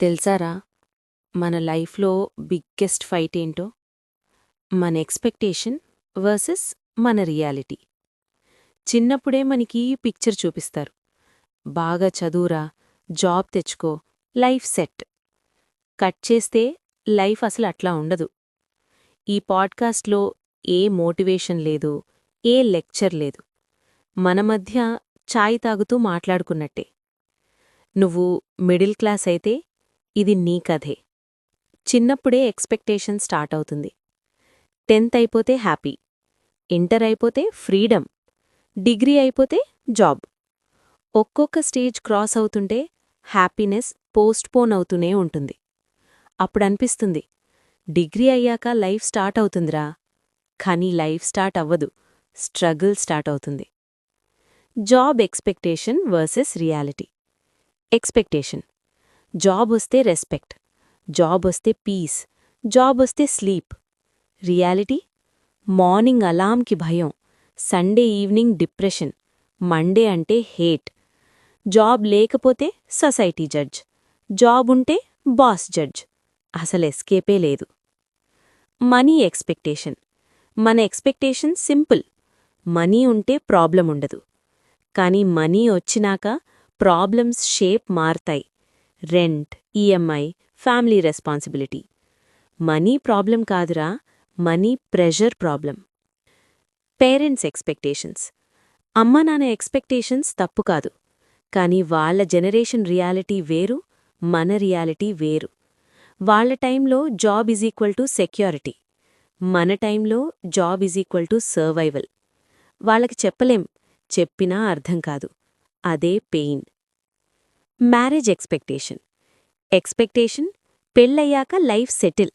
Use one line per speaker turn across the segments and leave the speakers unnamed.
తెలుసారా? మన లైఫ్లో biggest fight ఏంటో? మన ఎక్స్పెక్టేషన్ వర్సెస్ మన రియాలిటీ. చిన్నప్పుడే మనకి పిక్చర్ చూపిస్తారు. బాగా చదువురా జాబ్ తెచ్చుకో లైఫ్ సెట్. కట్ చేస్తే లైఫ్ అసలు అట్లా ఉండదు. ఈ పాడ్కాస్ట్లో ఏ మోటివేషన్ లేదు ఏ లెక్చర్ లేదు. మన మధ్య ఛాయ్ తాగుతూ మాట్లాడుకున్నట్టే. నువ్వు మిడిల్ క్లాస్ అయితే ఇది నీ కథే. చిన్నప్పుడే ఎక్స్పెక్టేషన్ స్టార్ట్ అవుతుంది. టెన్త్ అయిపోతే హ్యాపీ. ఇంటర్ అయిపోతే ఫ్రీడమ్. డిగ్రీ అయిపోతే జాబ్. ఒక్కొక్క స్టేజ్ క్రాస్ అవుతుంటే హ్యాపీనెస్ పోస్ట్పోన్ అవుతూనే ఉంటుంది. అప్పుడనిపిస్తుంది డిగ్రీ అయ్యాక లైఫ్ స్టార్ట్ అవుతుందిరా. కానీ లైఫ్ స్టార్ట్ అవ్వదు స్ట్రగుల్ స్టార్ట్ అవుతుంది. Job expectation versus reality. Expectation. Job వస్తే రెస్పెక్ట్ జాబ్ వస్తే పీస్ జాబ్ వస్తే స్లీప్. రియాలిటీ? మార్నింగ్ అలాంకి భయం సండే ఈవినింగ్ డిప్రెషన్ మండే అంటే హేట్. జాబ్ లేకపోతే సొసైటీ జడ్జ్ జాబ్ ఉంటే బాస్ జడ్జ్ అసలు ఎస్కేపే లేదు. మనీ ఎక్స్పెక్టేషన్ మన ఎక్స్పెక్టేషన్ సింపుల్ మనీ ఉంటే ప్రాబ్లం ఉండదు. కానీ మనీ వచ్చినాక ప్రాబ్లమ్స్ షేప్ మారతాయి. Rent EMI family responsibility money problem కాదురా money pressure problem parents expectations అమ్మ నాన్న ఎక్స్పెక్టేషన్స్ తప్పు కాదు. కానీ వాళ్ళ జనరేషన్ రియాలిటీ వేరు మన రియాలిటీ వేరు. వాళ్ళ టైంలో job is equal to security మన టైంలో job is equal to survival వాళ్ళకి చెప్పలేం చెప్పినా అర్థం కాదు. అదే పెయిన్ మ్యారేజ్ ఎక్స్పెక్టేషన్. ఎక్స్పెక్టేషన్ పెళ్ళయ్యాక life settle.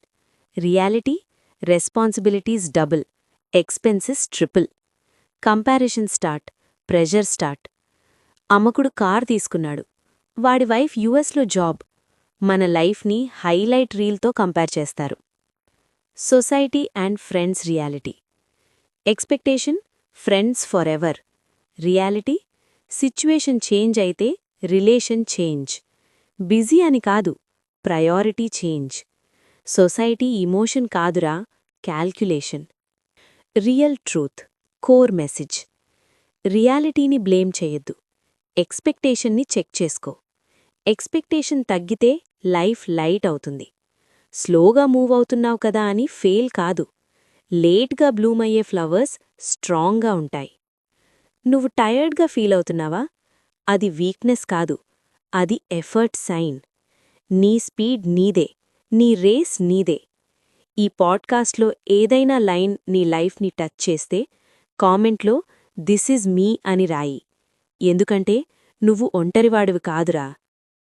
Reality responsibilities double. Expenses triple. Comparison start pressure start. అమ్మకుడు car తీసుకున్నాడు. వాడి వైఫ్ యుఎస్లో జాబ్. మన లైఫ్ని హైలైట్ రీల్తో కంపేర్ చేస్తారు. Society and friends reality. Expectation friends for ever. Reality situation change అయితే relation change. Busy అని కాదు ప్రయారిటీ చేంజ్. సొసైటీ ఇమోషన్ కాదురా calculation. Real truth core message. రియాలిటీని blame చేయొద్దు. ఎక్స్పెక్టేషన్ని చెక్ చేసుకో. ఎక్స్పెక్టేషన్ తగ్గితే లైఫ్ లైట్ అవుతుంది. స్లోగా మూవ్ అవుతున్నావు కదా అని ఫెయిల్ కాదు. లేట్గా బ్లూమ్ అయ్యే ఫ్లవర్స్ స్ట్రాంగ్గా ఉంటాయి. నువ్వు టయర్డ్గా ఫీల్ అవుతున్నావా? అది వీక్నెస్ కాదు అది ఎఫర్ట్ సైన్. నీ స్పీడ్ నీదే నీ రేస్ నీదే. ఈ పాడ్కాస్ట్లో ఏదైనా లైన్ నీ లైఫ్ని టచ్ చేస్తే కామెంట్లో దిస్ ఈజ్ మీ అని రాయి. ఎందుకంటే నువ్వు ఒంటరివాడివి కాదురా.